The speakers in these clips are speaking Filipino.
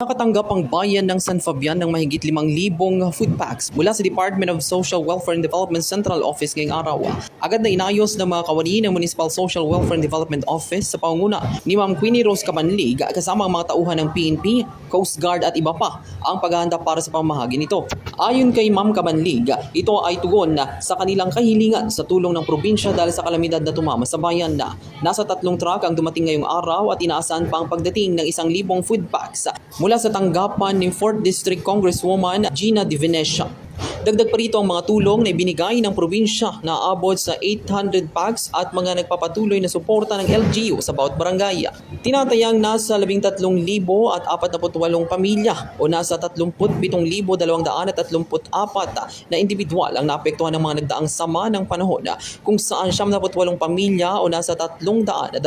Nakatanggap ang bayan ng San Fabian ng mahigit 5,000 food packs mula sa Department of Social Welfare and Development Central Office ngayong araw. Agad na inayos ng mga kawani ng Municipal Social Welfare and Development Office sa pangunguna ni Ma'am Queenie Rose Cabanlig kasama ang mga tauhan ng PNP, Coast Guard at iba pa ang paghahanda para sa pamahagi nito. Ayon kay Ma'am Cabanlig, ito ay tugon sa kanilang kahilingan sa tulong ng probinsya dahil sa kalamidad na tumama sa bayan na. Nasa tatlong truck ang dumating ngayong araw at inaasahan pa ang pagdating ng isang libong food packs mula sa tanggapan ni 4th District Congresswoman Gina Di Venecia. Dagdag pa rito ang mga tulong na ibinigay ng probinsya na abot sa 800 packs at mga nagpapatuloy na suporta ng LGU sa bawat barangay. Tinatayang nasa 13,000 at 48 pamilya o nasa 37,234 na individual ang naapektuhan ng mga nagdaang sama ng panahon kung saan 78 pamilya o nasa 328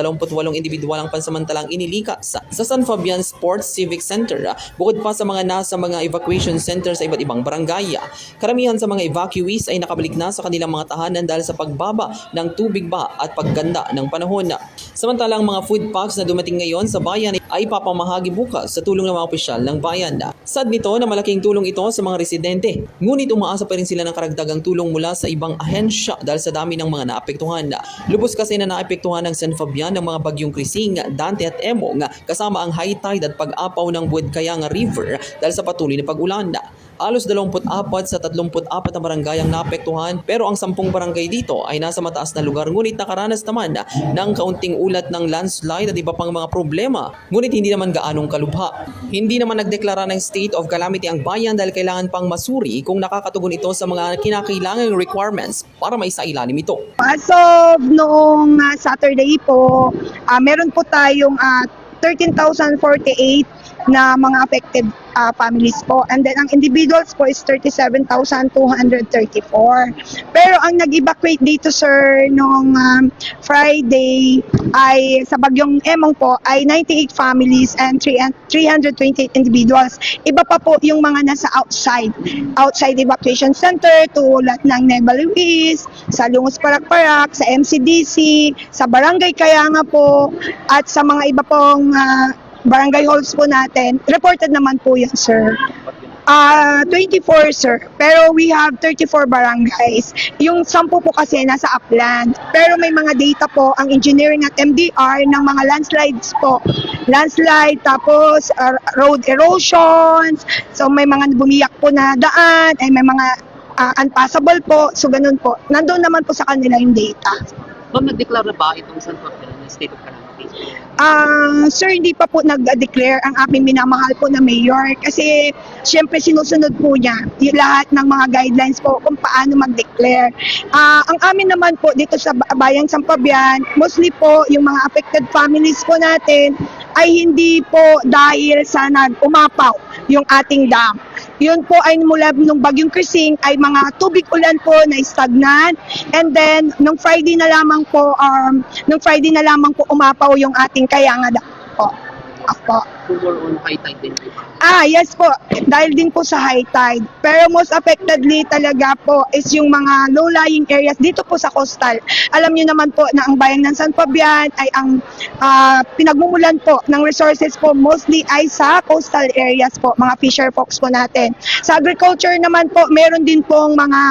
individual ang pansamantalang inilikas sa San Fabian Sports Civic Center bukod pa sa mga nasa mga evacuation center sa iba't ibang barangay. Karamihan sa mga evacuees ay nakabalik na sa kanilang mga tahanan dahil sa pagbaba ng tubig ba at pagganda ng panahon. Samantalang mga food packs na dumating ngayon sa bayan ay papamahagi bukas sa tulong ng mga opisyal ng bayan. Sad nito na malaking tulong ito sa mga residente. Ngunit umaasa pa rin sila ng karagdagang tulong mula sa ibang ahensya dahil sa dami ng mga naapektuhan. Lubos kasi na naapektuhan ng San Fabian ng mga bagyong Krising, Dante at Emong kasama ang high tide at pag-apaw ng Buedkayang River dahil sa patuloy na pag-ulan. Halos 24 sa 34 na barangay ang naapektuhan pero ang 10 barangay dito ay nasa mataas na lugar ngunit nakaranas naman ng kaunting ulat ng landslide at iba pang mga problema ngunit hindi naman gaanong kalubha. Hindi naman nagdeklara ng state of calamity ang bayan dahil kailangan pang masuri kung nakakatugon ito sa mga kinakailangang requirements para maisailalim ito. As of noong ah, Saturday po, ah, meron po tayong ah, 13,048 na mga affected ah, families po. And then ang individuals po is 37,234. Pero ang nag-evacuate dito sir noong um, Friday ay sa bagyong Emong po ay 98 families and 3 328 individuals. Iba pa po yung mga nasa outside, outside evacuation center tulad ng Nueva Luis, sa Lungos Parak-Parak, sa MCDC, sa Barangay Kayanga po, at sa mga iba pong ah, barangay halls po natin. Reported naman po yan, sir. Ah, 24 sir. Pero we have 34 barangays. Yung 10 po kasi nasa upland. Pero may mga data po ang engineering at MDR ng mga landslides po. Landslide, tapos ah, road erosions. So may mga bumiyak po na daan, ay may mga ah, unpassable po. So ganun po. Nandun naman po sa kanila yung data. Ma'am, nagdeklara ba itong San Fabian ng state of calamity? Ah, sir, hindi pa po nag-declare ang aming minamahal po na mayor kasi syempre sinusunod po niya yung lahat ng mga guidelines po kung paano mag-declare. Ah, ang amin naman po dito sa ba- Bayang Sampabian, mostly po yung mga affected families po natin ay hindi po dahil sa nag-umapaw yung ating dam. Yun po ay mula nung bagyong Krising ay mga tubig ulan po na stagnant. And then, nung Friday na lamang po, um, nung Friday na lamang po umapaw yung ating kayanga dam po. More on high tide din. Ah, yes po. Dahil din po sa high tide. Pero most affectedly talaga po is yung mga low-lying areas dito po sa coastal. Alam niyo naman po na ang bayan ng San Fabian ay ang ah, pinagmumulan po ng resources po mostly ay sa coastal areas po, mga fisher folks po natin. Sa agriculture naman po, meron din pong mga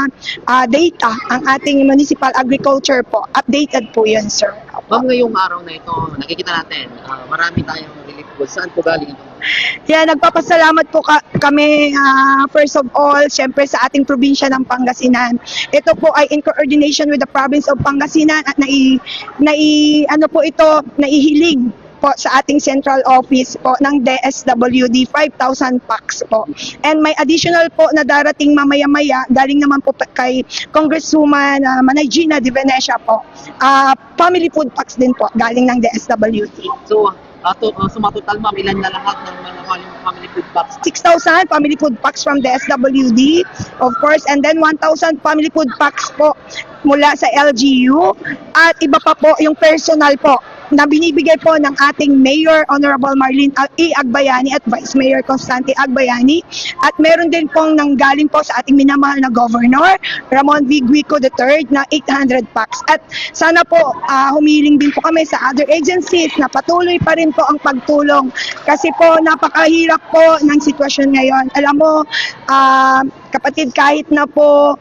ah, data ang ating municipal agriculture po. Updated po yun, sir. Ma'am, ngayong araw na ito, nakikita natin, ah, marami tayong goods. Saan po galing ito? Kaya nagpapasalamat po ka- kami ah, first of all syempre sa ating probinsya ng Pangasinan. Ito po ay in coordination with the province of Pangasinan at nai, nai ano po ito naihiling po sa ating central office po ng DSWD 5,000 packs po. And may additional po na darating mamaya-maya galing naman po kay Congresswoman uh, Manay Gina Di Venecia po. Ah, family food packs din po galing ng DSWD. So, uh, to, uh, sumatotal ma'am, ilan na lahat ng mga family food packs? 6,000 family food packs from the SWD, of course, and then 1,000 family food packs po mula sa LGU at iba pa po yung personal po na binibigay po ng ating Mayor Honorable Marlene E. Agbayani at Vice Mayor Constante Agbayani at meron din pong nanggaling po sa ating minamahal na Governor Ramon V. Guico III na 800 packs at sana po ah, humiling din po kami sa other agencies na patuloy pa rin po ang pagtulong kasi po napakahirap po ng sitwasyon ngayon. Alam mo, ah, kapatid, kahit na po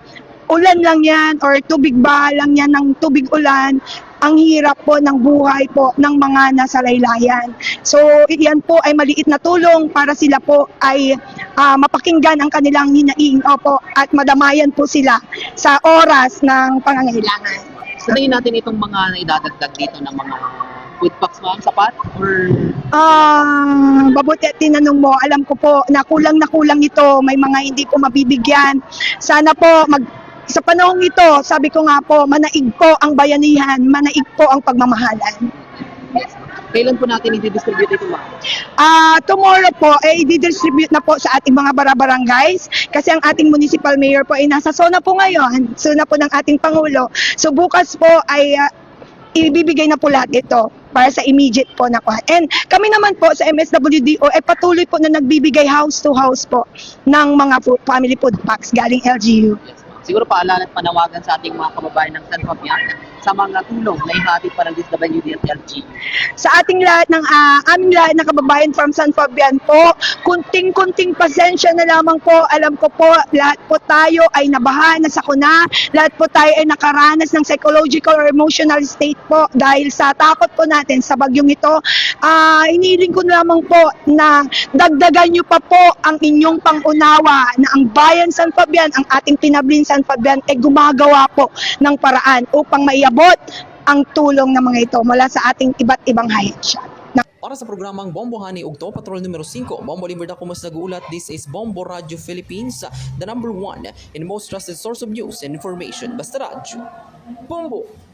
ulan lang yan or tubig ba lang yan ng tubig ulan, ang hirap po ng buhay po ng mga nasa laylayan. So, iyan po ay maliit na tulong para sila po ay ah, mapakinggan ang kanilang hinaing opo at madamayan po sila sa oras ng pangangailangan. Sa natin itong mga idadagdag dito ng mga food packs ma'am, sapat? Or Ah, mabuti at tinanong mo, alam ko po na kulang na kulang ito, may mga hindi po mabibigyan. Sana po mag sa panahong ito, sabi ko nga po, manaig po ang bayanihan, manaig po ang pagmamahalan. kailan po natin i-distribute ito ma'am? Ah, tomorrow po ay i-distribute na po sa ating mga barabarangays kasi ang ating municipal mayor po ay nasa zona po ngayon, zona po ng ating pangulo. So bukas po ay ah, ibibigay na po lahat ito para sa immediate po na kuha. And kami naman po sa MSWDO ay patuloy po na nagbibigay house to house po ng mga food, family food packs galing LGU. Siguro paalala at panawagan sa ating mga kababayan ng San Fabian sa mga tulong na ihatid para ng DSWD at LG. sa ating lahat ng ah, aming lahat na kababayan from San Fabian po, kunting-kunting pasensya na lamang po. Alam ko po, lahat po tayo ay nabaha, nasakuna, lahat po tayo ay nakaranas ng psychological or emotional state po dahil sa takot po natin sa bagyong ito. Ah, iniling ko na lamang po na dagdagan niyo pa po ang inyong pangunawa na ang bayan San Fabian, ang ating pinablin San Fabian ay gumagawa po ng paraan upang maiabot ang tulong ng mga ito mula sa ating iba't ibang hayat Para sa programang Bombo Honey Ugto, Patrol numero 5, Bombo Limberda Kumas naguulat, this is Bombo Radio Philippines, the number one and most trusted source of news and information. Basta Radyo. Bombo!